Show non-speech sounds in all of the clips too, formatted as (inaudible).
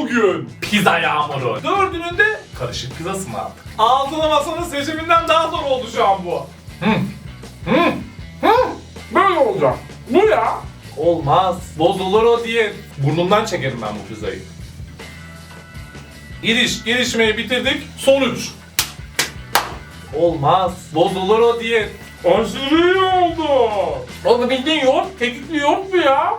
bugün. Pizza yağmuru. Dördünün de karışık pizza ısmarladık. Altılı masanın seçiminden daha zor oldu şu an bu. Hı. Hı. Hı. Böyle olacak. Bu ya. Olmaz. Bozulur o diye. Burnumdan çekerim ben bu pizzayı. Giriş, girişmeyi bitirdik. Sonuç. Olmaz. Bozulur o diye. Aşırı iyi oldu. Oğlum bildiğin yoğurt, kekikli yoğurt mu ya?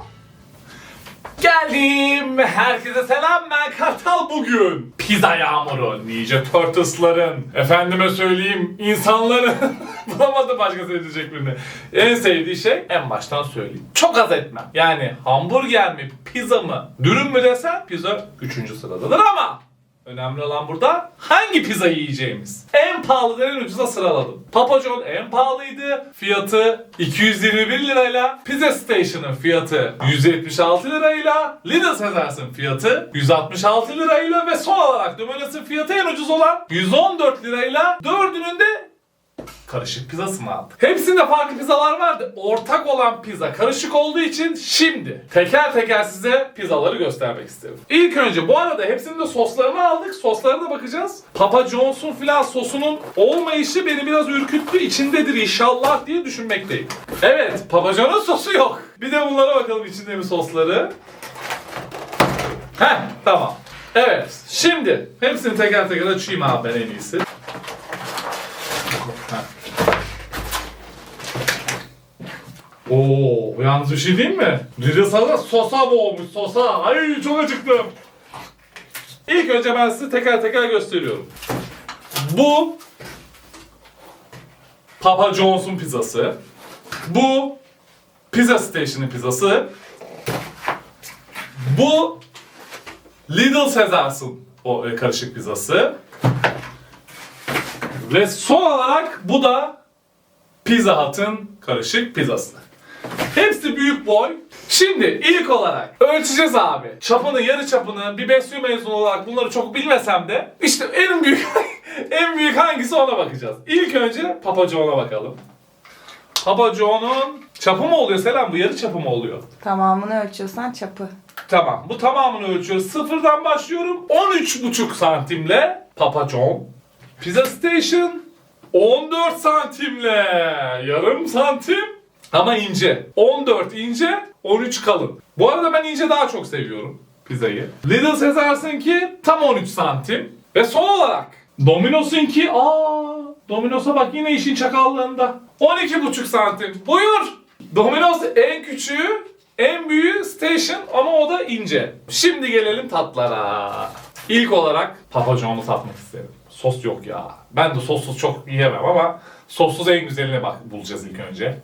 Geldim. Herkese selam ben Kartal bugün. Pizza yağmuru, Ninja Turtles'ların, efendime söyleyeyim insanların (laughs) bulamadım başka söyleyecek birini. En sevdiği şey en baştan söyleyeyim. Çok az etmem. Yani hamburger mi, pizza mı, dürüm mü desen pizza 3. sıradadır ama Önemli olan burada hangi pizza yiyeceğimiz. En pahalıdan en ucuza sıraladım. Papa John en pahalıydı. Fiyatı 221 lirayla. Pizza Station'ın fiyatı 176 lirayla. Little Caesars'ın fiyatı 166 lirayla ve son olarak Domino's'ın fiyatı en ucuz olan 114 lirayla. Dördünün de karışık pizzasını aldık. Hepsinde farklı pizzalar vardı. Ortak olan pizza karışık olduğu için şimdi teker teker size pizzaları göstermek istedim. İlk önce bu arada hepsinin de soslarını aldık. Soslarına bakacağız. Papa John's'un filan sosunun olmayışı beni biraz ürküttü. İçindedir inşallah diye düşünmekteyim. Evet, Papa John'un sosu yok. Bir de bunlara bakalım içinde mi sosları. Heh, tamam. Evet, şimdi hepsini teker teker açayım abi ben en iyisi. Oo, yalnız bir şey değil mi? Lidl sosa boğmuş, sosa. Ay çok acıktım. İlk önce ben size teker teker gösteriyorum. Bu Papa John's'un pizzası. Bu Pizza Station'ın pizzası. Bu Little Caesars'ın o e, karışık pizzası. Ve son olarak bu da Pizza Hut'ın karışık pizzası. Hepsi büyük boy. Şimdi ilk olarak ölçeceğiz abi. Çapını, yarı çapını bir besyo mezunu olarak bunları çok bilmesem de işte en büyük (laughs) en büyük hangisi ona bakacağız. İlk önce Papa John'a bakalım. Papa John'un çapı mı oluyor Selam? Bu yarı çapı mı oluyor? Tamamını ölçüyorsan çapı. Tamam. Bu tamamını ölçüyoruz. Sıfırdan başlıyorum. 13,5 santimle Papa John. Pizza Station 14 santimle yarım santim ama ince. 14 ince, 13 kalın. Bu arada ben ince daha çok seviyorum pizzayı. Little Caesars'ınki tam 13 santim. Ve son olarak Domino's'unki aa Domino's'a bak yine işin çakallığında. 12,5 santim. Buyur. Domino's en küçüğü, en büyüğü Station ama o da ince. Şimdi gelelim tatlara. İlk olarak Papa John'u tatmak isterim. Sos yok ya. Ben de sossuz çok yiyemem ama sossuz en güzeline bak bulacağız ilk önce.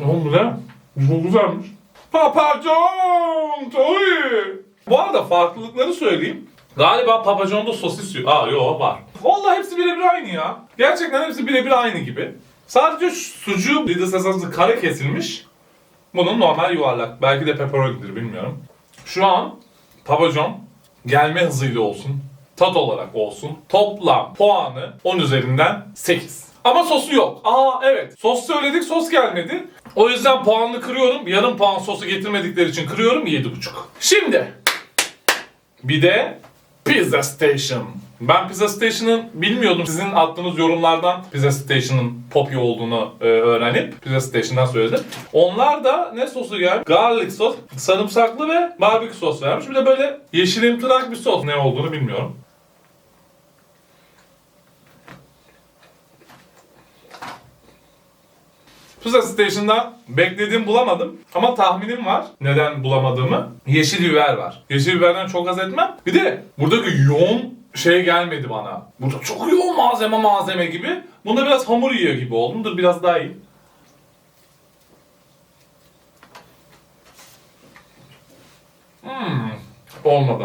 Oğlum bu ne? Çok güzelmiş. Papa John's! Oy! Bu arada farklılıkları söyleyeyim. Galiba Papa John'da sosis yok. Aa yok var. Vallahi hepsi birebir aynı ya. Gerçekten hepsi birebir aynı gibi. Sadece sucuğu Lidl Caesars'ın kare kesilmiş. Bunun normal yuvarlak. Belki de pepperoni'dir bilmiyorum. Şu an Papa John gelme hızıyla olsun, tat olarak olsun toplam puanı 10 üzerinden 8. Ama sosu yok. Aa evet. Sos söyledik sos gelmedi. O yüzden puanını kırıyorum. Yarım puan sosu getirmedikleri için kırıyorum 7,5. Şimdi bir de Pizza Station. Ben Pizza Station'ın bilmiyordum. Sizin attığınız yorumlardan Pizza Station'ın Poppy olduğunu e, öğrenip Pizza Station'dan söyledim. Onlar da ne sosu gelmiş? Garlic sos, sarımsaklı ve barbekü sos vermiş. Bir de böyle yeşilimtırak bir sos. Ne olduğunu bilmiyorum. Pizza Station'da beklediğim bulamadım ama tahminim var neden bulamadığımı. Yeşil biber var. Yeşil biberden çok az etmem. Bir de buradaki yoğun şey gelmedi bana. Burada çok yoğun malzeme malzeme gibi. Bunda biraz hamur yiyor gibi oldum. Dur biraz daha iyi. Hmm, olmadı.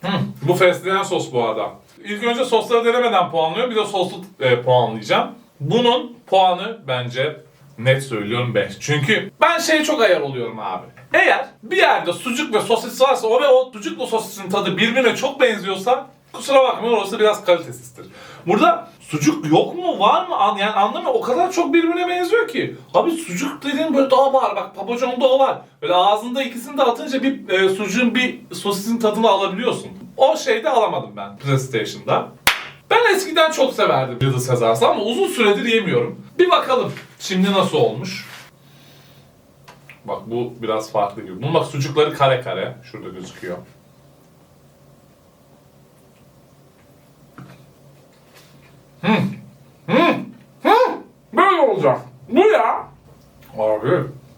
Hmm, bu fesleğen sos bu arada. İlk önce sosları denemeden puanlıyorum. Bir de soslu e, puanlayacağım. Bunun puanı bence net söylüyorum 5. Çünkü ben şeye çok ayar oluyorum abi. Eğer bir yerde sucuk ve sosis varsa o ve o sucukla sosisin tadı birbirine çok benziyorsa kusura bakmayın orası biraz kalitesizdir. Burada sucuk yok mu var mı? An- Yani anlamıyorum o kadar çok birbirine benziyor ki. Abi sucuk dediğin böyle daha var bak papaconda o var. Böyle ağzında ikisini de atınca bir e, sucuğun bir sosisin tadını alabiliyorsun. O şeyde alamadım ben Pizza Station'da. Ben eskiden çok severdim Little Caesars ama uzun süredir yemiyorum. Bir bakalım şimdi nasıl olmuş. Bak bu biraz farklı gibi. Bunun bak sucukları kare kare. Şurada gözüküyor. Hmm. Hmm. Hmm. Böyle olacak. Bu ya. Abi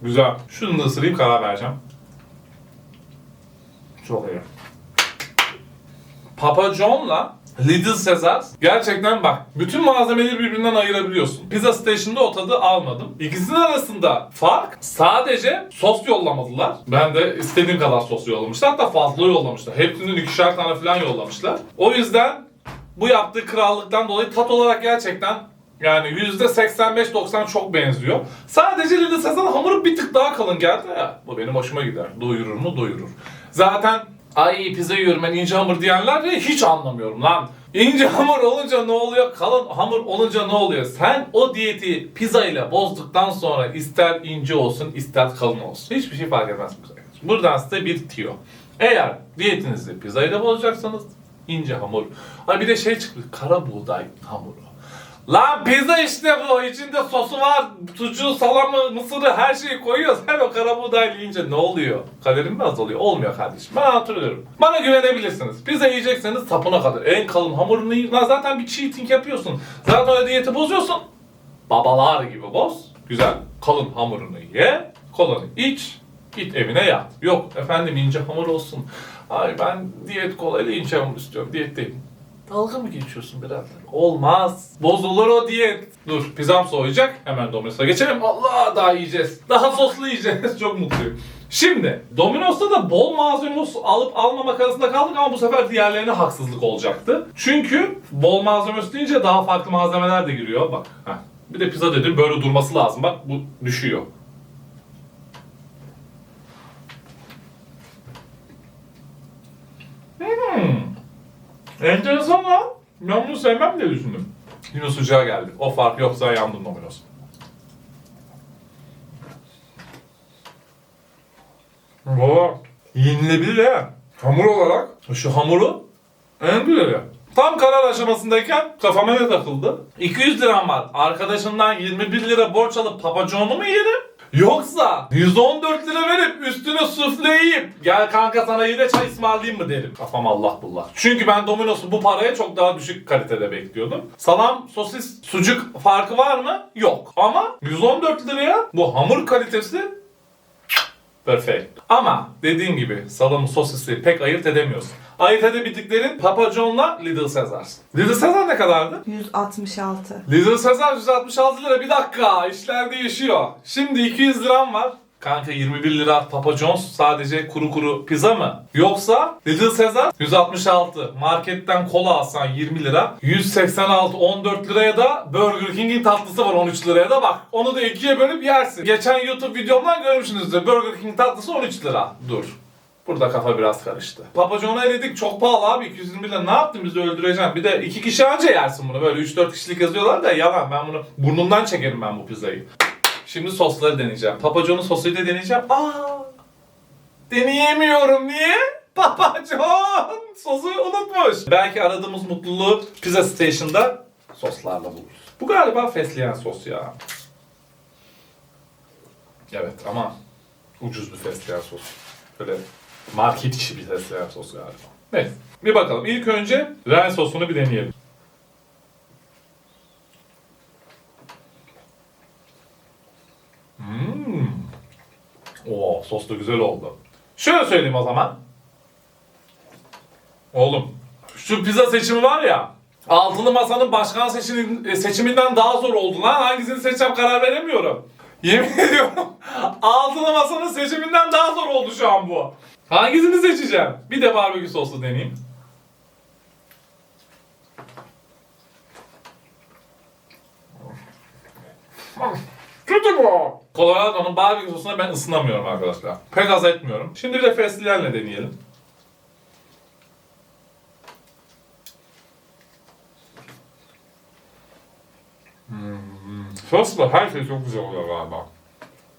güzel. Şunu da ısırayım karar vereceğim. Çok iyi. Papa John'la Little Caesars gerçekten bak bütün malzemeleri birbirinden ayırabiliyorsun. Pizza Station'da o tadı almadım. İkisinin arasında fark sadece sos yollamadılar. Ben de istediğim kadar sos yollamışlar. Hatta fazla yollamışlar. Hepsinin ikişer tane falan yollamışlar. O yüzden bu yaptığı krallıktan dolayı tat olarak gerçekten yani %85-90 çok benziyor. Sadece Little Caesar'ın hamuru bir tık daha kalın geldi ya. Bu benim hoşuma gider. Doyurur mu? Doyurur. Zaten ay pizza yiyorum ben ince hamur diyenler de hiç anlamıyorum lan. İnce hamur olunca ne oluyor? Kalın hamur olunca ne oluyor? Sen o diyeti pizza ile bozduktan sonra ister ince olsun ister kalın olsun. Hiçbir şey fark etmez. Buradan size bir tiyo. Eğer diyetinizi pizza ile bozacaksanız ince hamur. Ha bir de şey çıktı. Kara buğday hamuru. Lan pizza işte bu. İçinde sosu var. Sucuğu, salamı, mısırı her şeyi koyuyor. Sen o kara buğday yiyince ne oluyor? Kalorin mi azalıyor? Olmuyor kardeşim. Ben hatırlıyorum. Bana güvenebilirsiniz. Pizza yiyecekseniz sapına kadar. En kalın hamurunu yiyin. Lan zaten bir cheating yapıyorsun. Zaten öyle diyeti bozuyorsun. Babalar gibi boz. Güzel kalın hamurunu ye. Kolanı iç. Git evine yat. Yok efendim ince hamur olsun. Ay ben diyet kolayla ince hamur istiyorum. Diyetteyim. Dalga mı geçiyorsun birader? Olmaz. Bozulur o diyet. Dur pizzam soğuyacak. Hemen Domino's'a geçelim. Allah daha yiyeceğiz. Daha soslu yiyeceğiz. (laughs) Çok mutluyum. Şimdi Domino's'ta da bol malzeme alıp almamak arasında kaldık ama bu sefer diğerlerine haksızlık olacaktı. Çünkü bol malzeme deyince daha farklı malzemeler de giriyor. Bak. Heh. Bir de pizza dedim böyle durması lazım. Bak bu düşüyor. Hmm. Enteresan lan. Ben bunu sevmem diye düşündüm. Yine sucuğa geldik. O fark yoksa yandım Domino's. Valla yenilebilir ha. Hamur olarak şu hamuru en güzeli. Tam karar aşamasındayken kafama ne takıldı? 200 liram var. Arkadaşımdan 21 lira borç alıp papaconlu mu yerim? Yoksa 114 lira verip üstüne sufle yiyip gel kanka sana iyi de çay ısmarlayayım mı derim. Kafam Allah bullah. Çünkü ben Domino's'u bu paraya çok daha düşük kalitede bekliyordum. Salam, sosis, sucuk farkı var mı? Yok. Ama 114 liraya bu hamur kalitesi Perfect. Ama dediğim gibi salamı sosisi pek ayırt edemiyorsun. Ayırt edebildiklerin Papa John'la Little Caesars. Little Caesar ne kadardı? 166. Little Caesar 166 lira. Bir dakika işler değişiyor. Şimdi 200 liram var. Kanka 21 lira Papa John's sadece kuru kuru pizza mı? Yoksa Little Caesar 166. Marketten kola alsan 20 lira. 186 14 liraya da Burger King'in tatlısı var 13 liraya da bak. Onu da ikiye bölüp yersin. Geçen YouTube videomdan görmüşsünüzdür. Burger King tatlısı 13 lira. Dur. Burada kafa biraz karıştı. Papa John'a eledik çok pahalı abi 220 lira ne yaptın bizi öldüreceksin. Bir de iki kişi anca yersin bunu böyle 3-4 kişilik yazıyorlar da yalan ben bunu burnumdan çekerim ben bu pizzayı. Şimdi sosları deneyeceğim. Papa John'un sosuyla deneyeceğim. Aa! Deneyemiyorum niye? Papa John sosu unutmuş. Belki aradığımız mutluluğu Pizza Station'da soslarla buluruz. Bu galiba fesleğen sos ya. Evet ama ucuz bir fesleğen sos. Böyle market işi bir fesleğen sos galiba. Neyse bir bakalım. İlk önce ren sosunu bir deneyelim. Hmm. Oo, sos da güzel oldu. Şöyle söyleyeyim o zaman. Oğlum, şu pizza seçimi var ya, altılı masanın başkan seçimi, seçiminden daha zor oldu lan. Hangisini seçeceğim karar veremiyorum. Yemin (laughs) ediyorum, altılı masanın seçiminden daha zor oldu şu an bu. Hangisini seçeceğim? Bir de barbekü soslu deneyeyim. Kötü bu. Colorado'nun barbekü sosuna ben ısınamıyorum arkadaşlar. Pek az etmiyorum. Şimdi bir de fesleğenle deneyelim. Sosla her şey çok güzel oluyor galiba.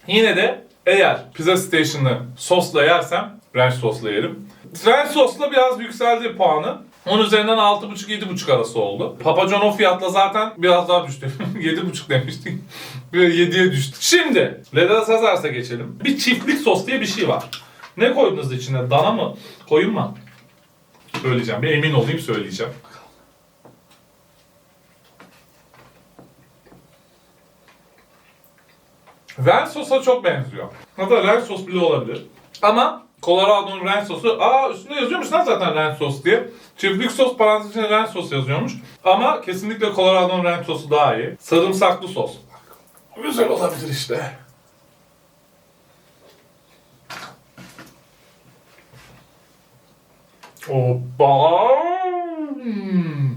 Yine de eğer pizza station'ı sosla yersem, ranch sosla yerim. Ranch sosla biraz yükseldi puanı. Onun üzerinden 6.5-7.5 arası oldu. Papa John o fiyatla zaten biraz daha düştü. (laughs) 7.5 demiştik. (laughs) Böyle 7'ye düştü. Şimdi Leda Caesars'a geçelim. Bir çiftlik sos diye bir şey var. Ne koydunuz içine? Dana mı? Koyun mu? Söyleyeceğim. Bir emin olayım söyleyeceğim. Ranch sosa çok benziyor. Hatta ranch sos bile olabilir. Ama Colorado'nun ranch sosu, aa üstünde yazıyormuş lan zaten ranch sos diye. Çiftlik sos parantez içinde ranch sos yazıyormuş. Ama kesinlikle Colorado'nun ranch sosu daha iyi. Sarımsaklı sos. Güzel olabilir işte. Hoppa. Hmm.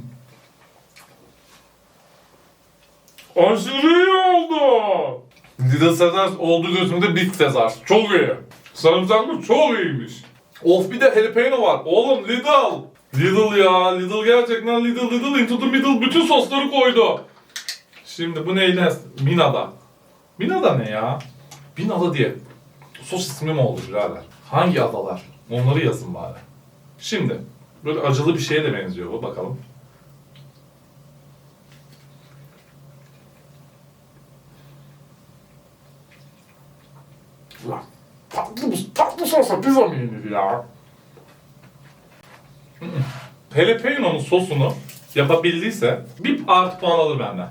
Aşırı iyi oldu. Little Caesar oldu gözümde Big Caesar. Çok iyi. Sarımsaklı çok iyiymiş. Of bir de jalapeno var. Oğlum Lidl. Lidl ya. Lidl gerçekten Lidl Lidl into the middle bütün sosları koydu. Şimdi bu neyle? Mina'da. Mina'da ne ya? Mina'da diye. Sos ismi mi oldu birader? Hangi adalar? Onları yazın bari. Şimdi böyle acılı bir şeye de benziyor bu bakalım. Ulan tatlı, tatlı sosla pizza mı yenir ya? Jalapeno'nun sosunu yapabildiyse bir artı puan alır benden.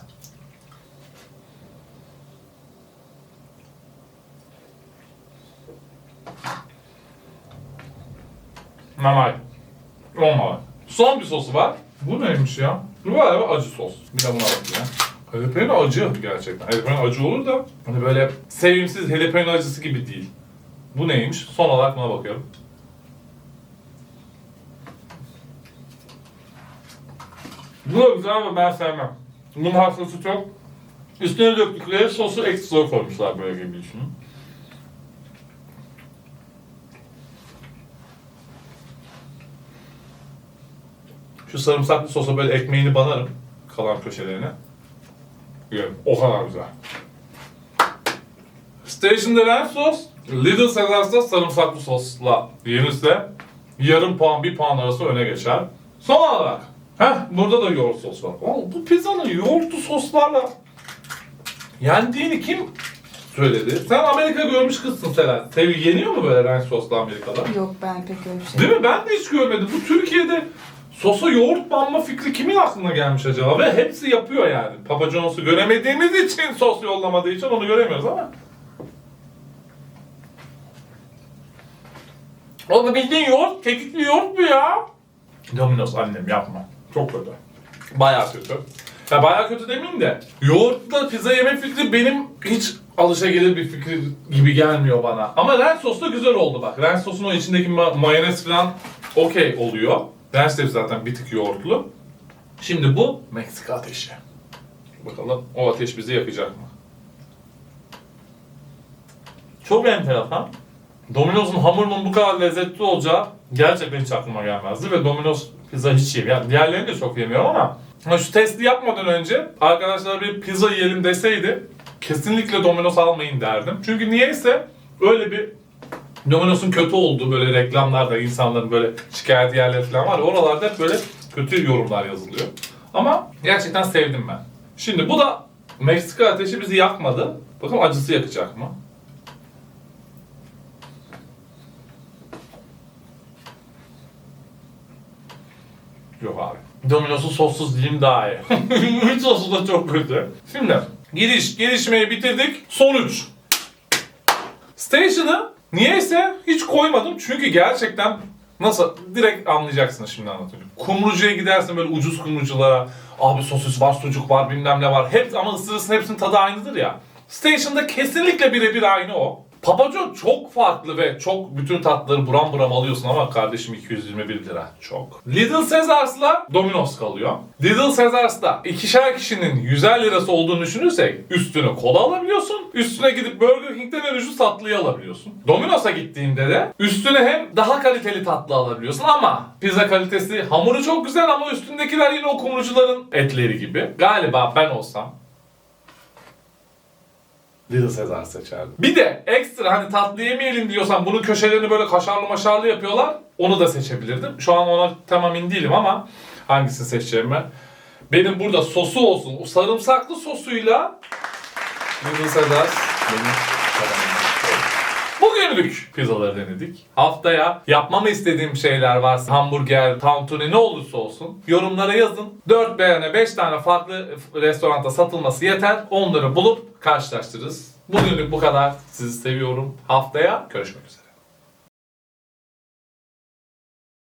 Mamay. Olmalı. Son bir sosu var. Bu neymiş ya? Bu galiba acı sos. Bir de buna bakayım. Jalapeno acı gerçekten. Jalapeno acı olur da hani böyle sevimsiz jalapeno acısı gibi değil. Bu neymiş? Son olarak buna bakıyorum. Bu da güzel ama ben sevmem. Bunun hastası çok. Üstüne döktükleri sosu ekstra koymuşlar böyle gibi düşünün. Şu sarımsaklı sosa böyle ekmeğini banarım. Kalan köşelerine. Yiyorum. O kadar güzel. Station'da ranch sos, Little Caesars'ta sarımsaklı sosla yenirse yarım puan bir puan arası öne geçer. Son olarak, heh burada da yoğurt sos var. Oğlum, bu pizzanın yoğurtlu soslarla yendiğini kim söyledi? Sen Amerika görmüş kızsın Selen. Sev yeniyor mu böyle ranch soslu Amerika'da? Yok ben pek öyle bir şey. Değil mi? Ben de hiç görmedim. Bu Türkiye'de sosa yoğurt banma fikri kimin aklına gelmiş acaba? Ve hepsi yapıyor yani. Papa John's'u göremediğimiz için sos yollamadığı için onu göremiyoruz ama. Oğlum bildiğin yoğurt, kekikli yoğurt bu ya. Domino's annem yapma. Çok kötü. Bayağı kötü. Ya bayağı kötü demeyeyim de. Yoğurtla pizza yeme fikri benim hiç alışagelir bir fikir gibi gelmiyor bana. Ama ranch sos da güzel oldu bak. Ranch sosun o içindeki ma- mayonez falan okey oluyor. Ranch de zaten bir tık yoğurtlu. Şimdi bu Meksika ateşi. Bakalım o ateş bizi yakacak mı? Çok enteresan. Domino's'un hamurunun bu kadar lezzetli olacağı gerçekten hiç aklıma gelmezdi ve Domino's pizza hiç yiyeyim. Yani diğerlerini de çok yemiyorum ama ha şu testi yapmadan önce arkadaşlar bir pizza yiyelim deseydi kesinlikle Domino's almayın derdim. Çünkü niyeyse öyle bir Domino's'un kötü olduğu böyle reklamlarda insanların böyle şikayet yerleri falan var. Oralarda hep böyle kötü yorumlar yazılıyor. Ama gerçekten sevdim ben. Şimdi bu da Meksika ateşi bizi yakmadı. Bakalım acısı yakacak mı? Yok abi. Domino's'un sossuz dilim daha iyi. (laughs) Üç sosu da çok kötü. Şimdi giriş, gelişmeyi bitirdik. Sonuç. Station'ı niyeyse hiç koymadım çünkü gerçekten nasıl direkt anlayacaksınız şimdi anlatıyorum. Kumrucuya gidersin böyle ucuz kumruculara abi sosis var, sucuk var, bilmem ne var. Hep ama ısırırsın hepsinin tadı aynıdır ya. Station'da kesinlikle birebir aynı o. Papa John çok farklı ve çok bütün tatları buram buram alıyorsun ama kardeşim 221 lira çok. Little Caesars'la Domino's kalıyor. Little Caesars'ta ikişer kişinin 150 lirası olduğunu düşünürsek üstüne kola alabiliyorsun. Üstüne gidip Burger King'den en ucuz tatlıyı alabiliyorsun. Domino's'a gittiğinde de üstüne hem daha kaliteli tatlı alabiliyorsun ama pizza kalitesi hamuru çok güzel ama üstündekiler yine o kumrucuların etleri gibi. Galiba ben olsam Little Caesar seçerdim. Bir de ekstra hani tatlı yemeyelim diyorsan bunun köşelerini böyle kaşarlı maşarlı yapıyorlar. Onu da seçebilirdim. Şu an ona tam emin değilim ama hangisini seçeceğimi. Benim burada sosu olsun. O sarımsaklı sosuyla Little Caesar benim kazanım. Bugünlük pizzaları denedik. Haftaya yapmamı istediğim şeyler varsa hamburger, tantuni ne olursa olsun yorumlara yazın. 4 beğene 5 tane farklı restoranda satılması yeter. Onları bulup karşılaştırırız. Bugünlük bu kadar. Sizi seviyorum. Haftaya görüşmek üzere.